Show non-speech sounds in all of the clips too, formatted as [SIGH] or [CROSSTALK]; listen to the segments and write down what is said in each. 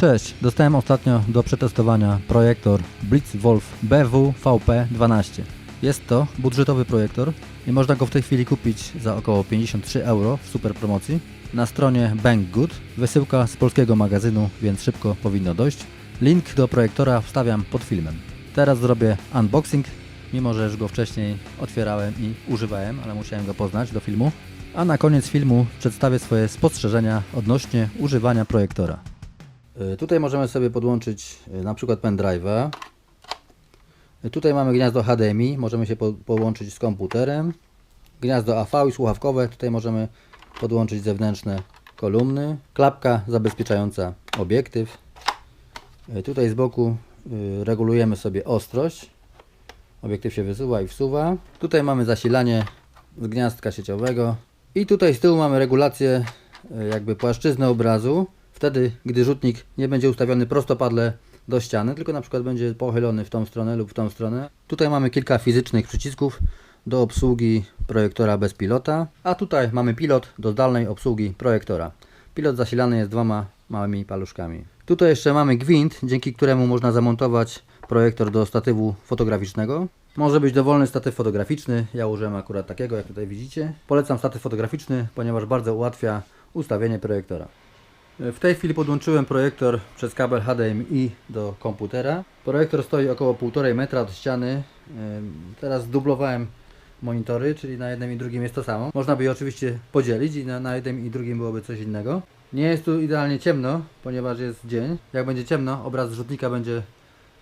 Cześć, dostałem ostatnio do przetestowania projektor Blitzwolf BW-VP12. Jest to budżetowy projektor i można go w tej chwili kupić za około 53 euro w super promocji na stronie Banggood. Wysyłka z polskiego magazynu, więc szybko powinno dojść. Link do projektora wstawiam pod filmem. Teraz zrobię unboxing, mimo że już go wcześniej otwierałem i używałem, ale musiałem go poznać do filmu. A na koniec filmu przedstawię swoje spostrzeżenia odnośnie używania projektora. Y, Tutaj możemy sobie podłączyć y, na przykład pendrive'a. Y, Tutaj mamy gniazdo HDMI, możemy się po, połączyć z komputerem. Gniazdo AV i słuchawkowe, tutaj możemy podłączyć zewnętrzne kolumny. Klapka zabezpieczająca obiektyw. Tutaj z boku regulujemy sobie ostrość. Obiektyw się wysuwa i wsuwa. Tutaj mamy zasilanie z gniazdka sieciowego. I tutaj z tyłu mamy regulację e, jakby płaszczyzny obrazu. Wtedy, gdy rzutnik nie będzie ustawiony prostopadle do ściany, tylko na przykład będzie pochylony w tą stronę lub w tą stronę. Tutaj mamy kilka fizycznych przycisków do obsługi projektora bez pilota, a tutaj mamy pilot do zdalnej obsługi projektora. Pilot zasilany jest dwoma małymi paluszkami. Tutaj jeszcze mamy gwint, dzięki któremu można zamontować projektor do statywu fotograficznego. Może być dowolny statyw fotograficzny, ja użyłem akurat takiego, jak tutaj widzicie. Polecam statyw fotograficzny, ponieważ bardzo ułatwia ustawienie projektora. W tej chwili podłączyłem projektor przez kabel HDMI do komputera. Projektor stoi około 1,5 metra od ściany. Teraz zdublowałem monitory, czyli na jednym i drugim jest to samo. Można by je oczywiście podzielić i na, jednym i drugim byłoby coś innego. Nie jest tu idealnie ciemno, ponieważ jest dzień. Jak będzie ciemno, obraz rzutnika będzie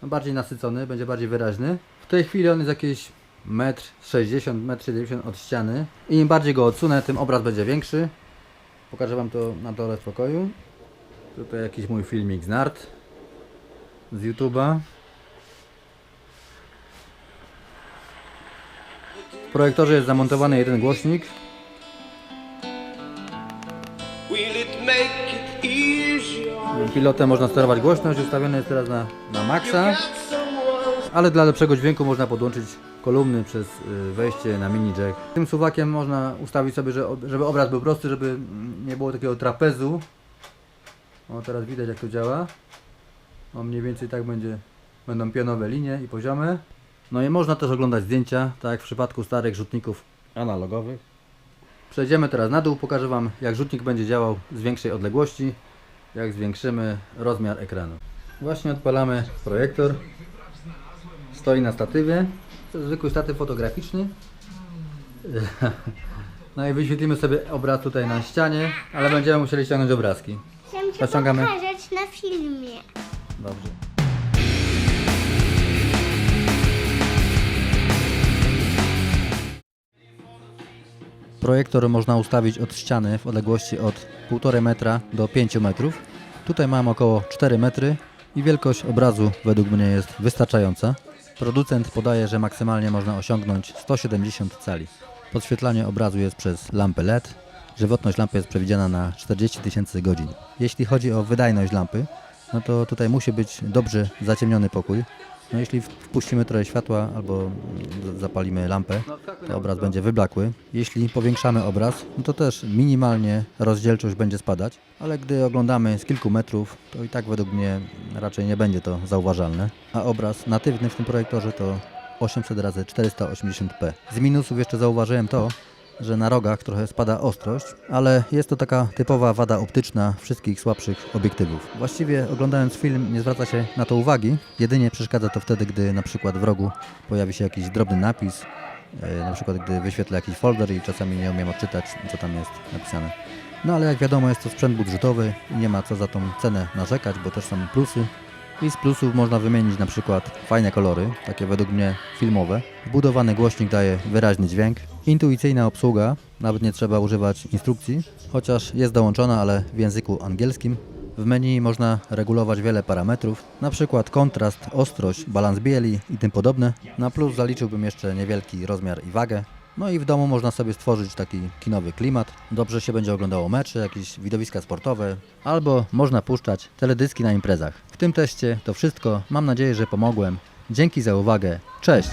bardziej nasycony, będzie bardziej wyraźny. W tej chwili on jest jakieś 1,60 m, 1,70 m od ściany. I im bardziej go odsunę, tym obraz będzie większy. Pokażę Wam to na dole w pokoju. Tutaj jakiś mój filmik z nart z YouTube'a. W projektorze jest zamontowany jeden głośnik. Pilotem można sterować głośność, ustawiony jest teraz na, na maksa. Ale dla lepszego dźwięku można podłączyć kolumny przez y, wejście na mini jack. Tym suwakiem można ustawić sobie, że- żeby obraz był prosty, żeby mm, nie było takiego trapezu. O, teraz widać jak to działa. O, mniej więcej tak będzie, będą pionowe linie i poziome. No i można też oglądać zdjęcia, tak jak w przypadku starych rzutników analogowych. Przejdziemy teraz na dół, pokażę Wam jak rzutnik będzie działał z większej odległości, jak zwiększymy rozmiar ekranu. Właśnie odpalamy projektor. Stoi na statywie. To jest zwykły statyw fotograficzny. [LAUGHS] No i wyświetlimy sobie obraz tutaj na ścianie, ale będziemy musieli ściągnąć obrazki. Zaciągamy. pokazać na filmie. Dobrze. Projektor można ustawić od ściany w odległości od 1,5 metra do 5 metrów. Tutaj mam około 4 metry i wielkość obrazu według mnie jest wystarczająca. Producent podaje, że maksymalnie można osiągnąć 170 cali. Podświetlanie obrazu jest przez lampę LED. Żywotność lampy jest przewidziana na 40 tysięcy godzin. Jeśli chodzi o wydajność lampy, no to tutaj musi być dobrze zaciemniony pokój. No jeśli wpuścimy trochę światła albo zapalimy lampę, to obraz będzie wyblakły. Jeśli powiększamy obraz, no to też minimalnie rozdzielczość będzie spadać, ale gdy oglądamy z kilku metrów, to i tak według mnie raczej nie będzie to zauważalne. A obraz natywny w tym projektorze to 800 x 480p. Z minusów jeszcze zauważyłem to, że na rogach trochę spada ostrość, ale jest to taka typowa wada optyczna wszystkich słabszych obiektywów. Właściwie oglądając film nie zwraca się na to uwagi, jedynie przeszkadza to wtedy, gdy na przykład w rogu pojawi się jakiś drobny napis, e, na przykład gdy wyświetlę jakiś folder i czasami nie umiem odczytać, co tam jest napisane. No ale jak wiadomo jest to sprzęt budżetowy i nie ma co za tą cenę narzekać, bo też są plusy. I z plusów można wymienić na przykład fajne kolory, takie według mnie filmowe. Wbudowany głośnik daje wyraźny dźwięk. Intuicyjna obsługa, nawet nie trzeba używać instrukcji, chociaż jest dołączona, ale w języku angielskim. W menu można regulować wiele parametrów, na przykład kontrast, ostrość, balans bieli i tym podobne. Na plus zaliczyłbym jeszcze niewielki rozmiar i wagę. No i w domu można sobie stworzyć taki kinowy klimat. Dobrze się będzie oglądało mecze, jakieś widowiska sportowe, albo można puszczać teledyski na imprezach. W tym teście to wszystko. Mam nadzieję, że pomogłem. Dzięki za uwagę. Cześć!